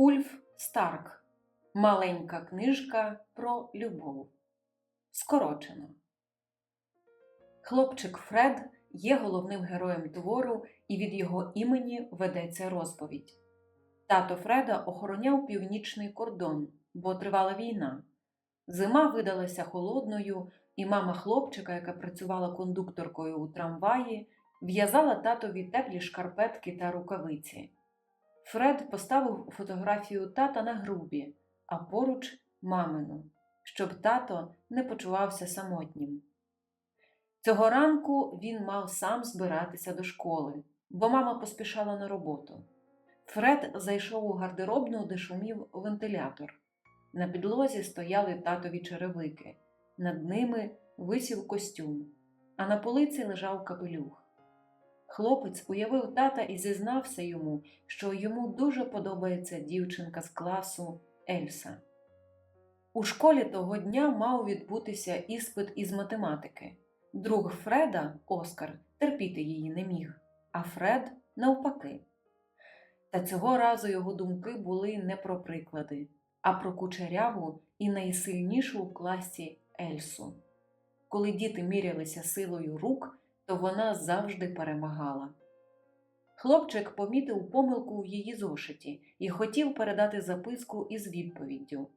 Ульф Старк. Маленька книжка про любов. Скорочено. Хлопчик Фред є головним героєм твору, і від його імені ведеться розповідь. Тато Фреда охороняв північний кордон, бо тривала війна. Зима видалася холодною, і мама хлопчика, яка працювала кондукторкою у трамваї, в'язала татові теплі шкарпетки та рукавиці. Фред поставив фотографію тата на грубі, а поруч мамину, щоб тато не почувався самотнім. Цього ранку він мав сам збиратися до школи, бо мама поспішала на роботу. Фред зайшов у гардеробну, де шумів вентилятор. На підлозі стояли татові черевики, над ними висів костюм, а на полиці лежав капелюх. Хлопець уявив тата і зізнався йому, що йому дуже подобається дівчинка з класу Ельса. У школі того дня мав відбутися іспит із математики. Друг Фреда, Оскар, терпіти її не міг, а Фред навпаки. Та цього разу його думки були не про приклади, а про кучеряву і найсильнішу у класі Ельсу. Коли діти мірялися силою рук, то вона завжди перемагала. Хлопчик помітив помилку в її зошиті і хотів передати записку із відповіддю.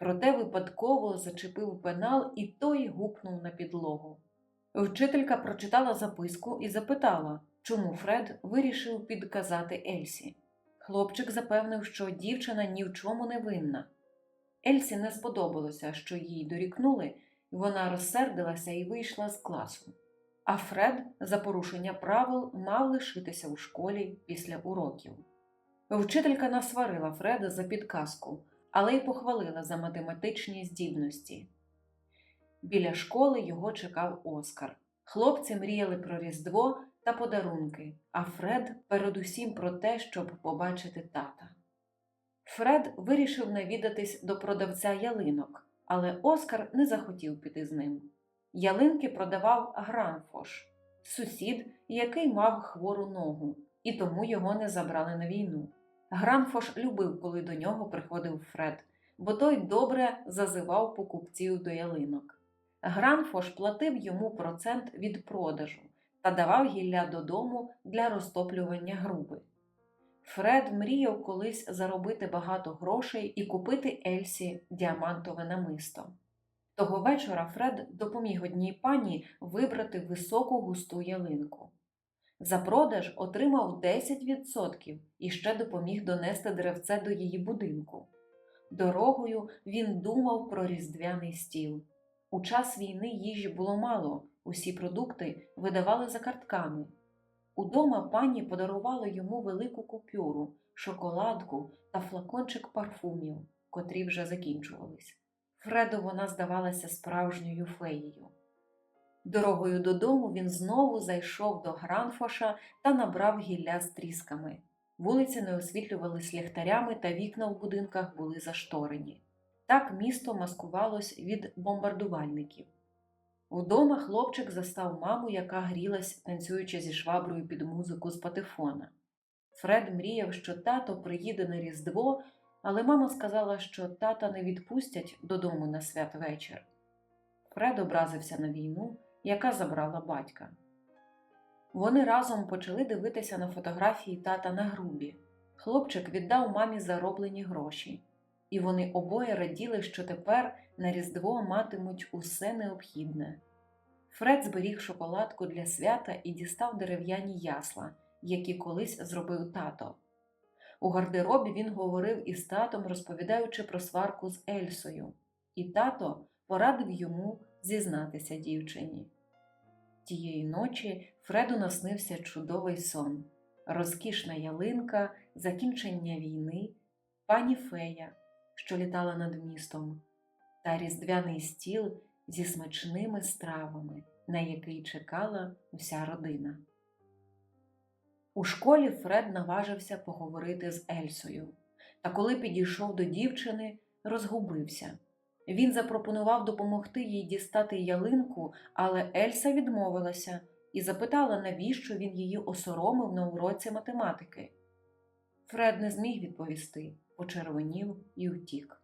Проте випадково зачепив пенал і той гупнув на підлогу. Вчителька прочитала записку і запитала, чому Фред вирішив підказати Ельсі. Хлопчик запевнив, що дівчина ні в чому не винна. Ельсі не сподобалося, що їй дорікнули, вона розсердилася і вийшла з класу. А Фред за порушення правил мав лишитися у школі після уроків. Вчителька насварила Фреда за підказку, але й похвалила за математичні здібності. Біля школи його чекав Оскар. Хлопці мріяли про Різдво та подарунки, а Фред передусім про те, щоб побачити тата. Фред вирішив навідатись до продавця ялинок, але Оскар не захотів піти з ним. Ялинки продавав Гранфош, сусід, який мав хвору ногу, і тому його не забрали на війну. Гранфош любив, коли до нього приходив Фред, бо той добре зазивав покупців до ялинок. Гранфош платив йому процент від продажу та давав гілля додому для розтоплювання груби. Фред мріяв колись заробити багато грошей і купити Ельсі діамантове намисто. Того вечора Фред допоміг одній пані вибрати високу густу ялинку. За продаж отримав 10% і ще допоміг донести деревце до її будинку. Дорогою він думав про різдвяний стіл. У час війни їжі було мало, усі продукти видавали за картками. Удома пані подарувала йому велику купюру, шоколадку та флакончик парфумів, котрі вже закінчувались. Фреду вона здавалася справжньою феєю. Дорогою додому він знову зайшов до Гранфоша та набрав гілля з трісками. Вулиці не освітлювались ліхтарями та вікна в будинках були зашторені. Так місто маскувалось від бомбардувальників. Вдома хлопчик застав маму, яка грілась, танцюючи зі шваброю під музику з патефона. Фред мріяв, що тато приїде на Різдво, але мама сказала, що тата не відпустять додому на святвечір. Фред образився на війну, яка забрала батька. Вони разом почали дивитися на фотографії тата на грубі. Хлопчик віддав мамі зароблені гроші, і вони обоє раділи, що тепер на Різдво матимуть усе необхідне. Фред зберіг шоколадку для свята і дістав дерев'яні ясла, які колись зробив тато. У гардеробі він говорив із татом, розповідаючи про сварку з Ельсою, і тато порадив йому зізнатися дівчині. Тієї ночі Фреду наснився чудовий сон, розкішна ялинка, закінчення війни, пані фея, що літала над містом, та різдвяний стіл зі смачними стравами, на який чекала вся родина. У школі Фред наважився поговорити з Ельсою, та коли підійшов до дівчини, розгубився. Він запропонував допомогти їй дістати ялинку, але Ельса відмовилася і запитала, навіщо він її осоромив на уроці математики. Фред не зміг відповісти, почервонів і утік.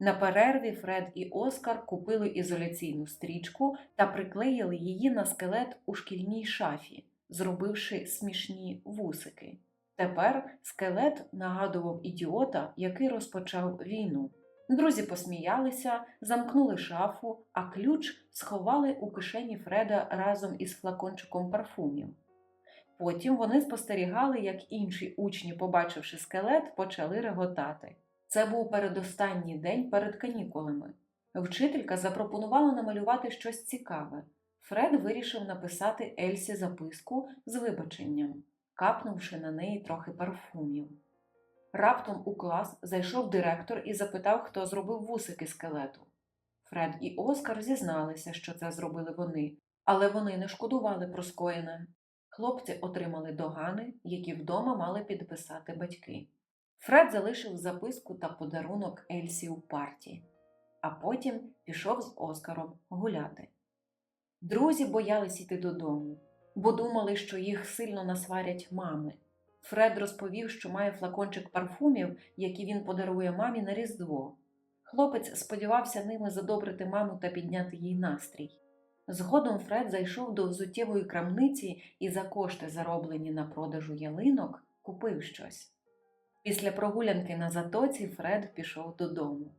На перерві Фред і Оскар купили ізоляційну стрічку та приклеїли її на скелет у шкільній шафі, зробивши смішні вусики. Тепер скелет нагадував ідіота, який розпочав війну. Друзі посміялися, замкнули шафу, а ключ сховали у кишені Фреда разом із флакончиком парфумів. Потім вони спостерігали, як інші учні, побачивши скелет, почали реготати. Це був передостанній день перед канікулами. Вчителька запропонувала намалювати щось цікаве. Фред вирішив написати Ельсі записку з вибаченням, капнувши на неї трохи парфумів. Раптом у клас зайшов директор і запитав, хто зробив вусики скелету. Фред і Оскар зізналися, що це зробили вони, але вони не шкодували про скоєне. Хлопці отримали догани, які вдома мали підписати батьки. Фред залишив записку та подарунок Ельсі у парті, а потім пішов з Оскаром гуляти. Друзі боялись іти додому, бо думали, що їх сильно насварять мами. Фред розповів, що має флакончик парфумів, які він подарує мамі на Різдво. Хлопець сподівався ними задобрити маму та підняти їй настрій. Згодом Фред зайшов до взуттєвої крамниці і за кошти, зароблені на продажу ялинок, купив щось. Після прогулянки на затоці Фред пішов додому.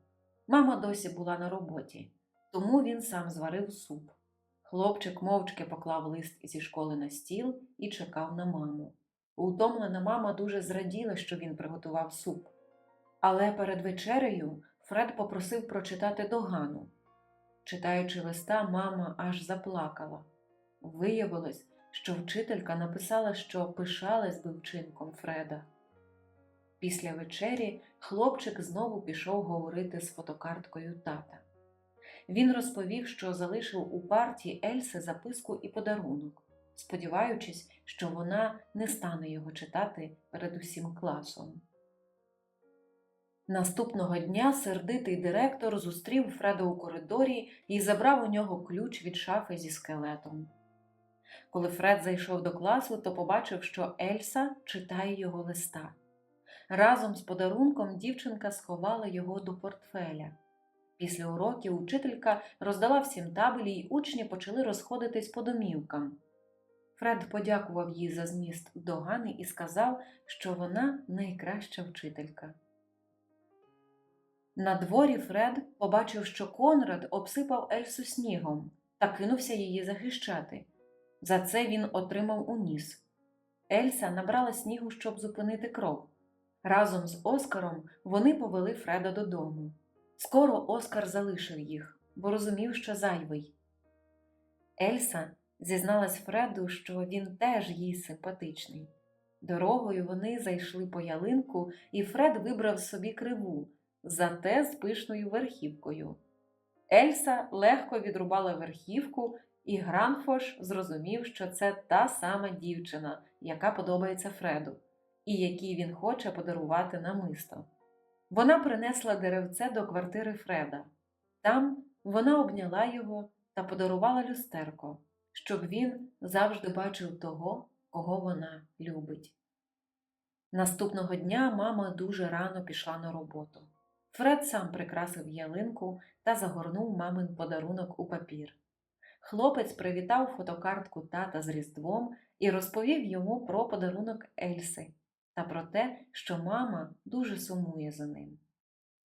Мама досі була на роботі, тому він сам зварив суп. Хлопчик мовчки поклав лист зі школи на стіл і чекав на маму. Утомлена мама дуже зраділа, що він приготував суп. Але перед вечерею Фред попросив прочитати догану. Читаючи листа, мама аж заплакала. Виявилось, що вчителька написала, що пишалась би вчинком Фреда. Після вечері хлопчик знову пішов говорити з фотокарткою тата. Він розповів, що залишив у парті Ельси записку і подарунок, сподіваючись, що вона не стане його читати перед усім класом. Наступного дня сердитий директор зустрів Фреда у коридорі і забрав у нього ключ від шафи зі скелетом. Коли Фред зайшов до класу, то побачив, що Ельса читає його листа. Разом з подарунком дівчинка сховала його до портфеля. Після уроків учителька роздала всім табелі, й учні почали розходитись по домівкам. Фред подякував їй за зміст догани і сказав, що вона найкраща вчителька. На дворі Фред побачив, що Конрад обсипав Ельсу снігом та кинувся її захищати. За це він отримав уніс. Ельса набрала снігу, щоб зупинити кров. Разом з Оскаром вони повели Фреда додому. Скоро Оскар залишив їх, бо розумів, що зайвий. Ельса зізналась Фреду, що він теж їй симпатичний. Дорогою вони зайшли по ялинку, і Фред вибрав собі криву, зате з пишною верхівкою. Ельса легко відрубала верхівку, і Гранфош зрозумів, що це та сама дівчина, яка подобається Фреду, і якій він хоче подарувати намисто. Вона принесла деревце до квартири Фреда. Там вона обняла його та подарувала люстерко, щоб він завжди бачив того, кого вона любить. Наступного дня мама дуже рано пішла на роботу. Фред сам прикрасив ялинку та загорнув мамин подарунок у папір. Хлопець привітав фотокартку тата з Різдвом і розповів йому про подарунок Ельси та про те, що мама дуже сумує за ним.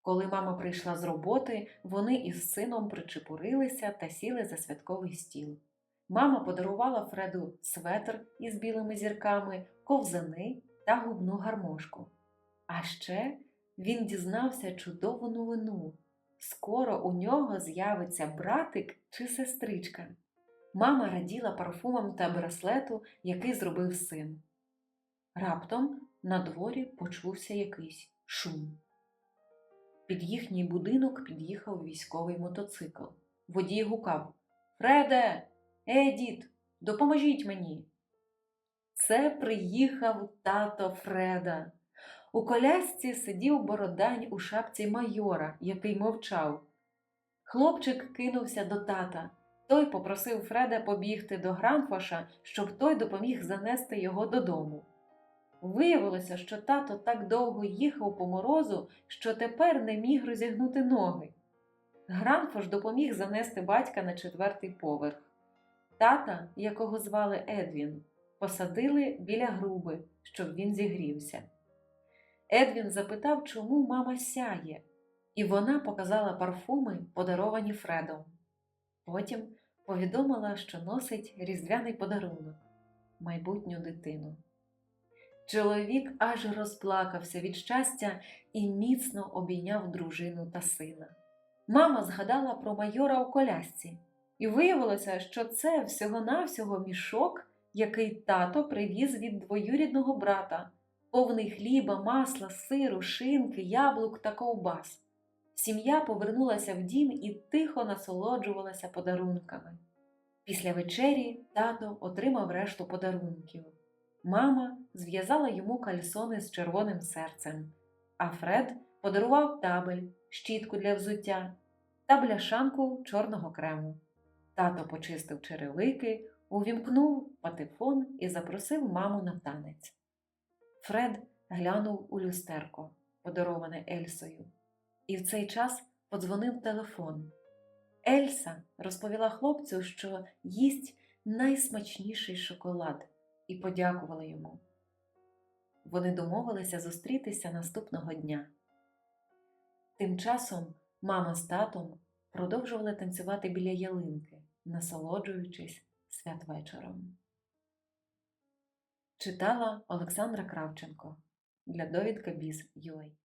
Коли мама прийшла з роботи, вони із сином причепурилися та сіли за святковий стіл. Мама подарувала Фреду светр із білими зірками, ковзани та губну гармошку. А ще він дізнався чудову новину. Скоро у нього з'явиться братик чи сестричка. Мама раділа парфумам та браслету, який зробив син. Раптом на дворі почувся якийсь шум. Під їхній будинок під'їхав військовий мотоцикл. Водій гукав Фреде, Едіт, допоможіть мені. Це приїхав тато Фреда. У колясці сидів бородань у шапці майора, який мовчав. Хлопчик кинувся до тата. Той попросив Фреда побігти до Гранфоша, щоб той допоміг занести його додому. Виявилося, що тато так довго їхав по морозу, що тепер не міг розігнути ноги. Гранфош допоміг занести батька на четвертий поверх. Тата, якого звали Едвін, посадили біля груби, щоб він зігрівся. Едвін запитав, чому мама сяє, і вона показала парфуми, подаровані Фредом. Потім повідомила, що носить різдвяний подарунок майбутню дитину. Чоловік аж розплакався від щастя і міцно обійняв дружину та сина. Мама згадала про майора у колясці, і виявилося, що це всього-навсього мішок, який тато привіз від двоюрідного брата, повний хліба, масла, сиру, шинки, яблук та ковбас. Сім'я повернулася в дім і тихо насолоджувалася подарунками. Після вечері тато отримав решту подарунків. Мама зв'язала йому кальсони з червоним серцем, а Фред подарував табель, щітку для взуття та бляшанку чорного крему. Тато почистив черевики, увімкнув патефон і запросив маму на танець. Фред глянув у люстерко, подароване Ельсою, і в цей час подзвонив телефон. Ельса розповіла хлопцю, що їсть найсмачніший шоколад, і подякували йому. Вони домовилися зустрітися наступного дня. Тим часом мама з татом продовжували танцювати біля ялинки, насолоджуючись святвечором. Читала Олександра Кравченко для довідка Біз.UA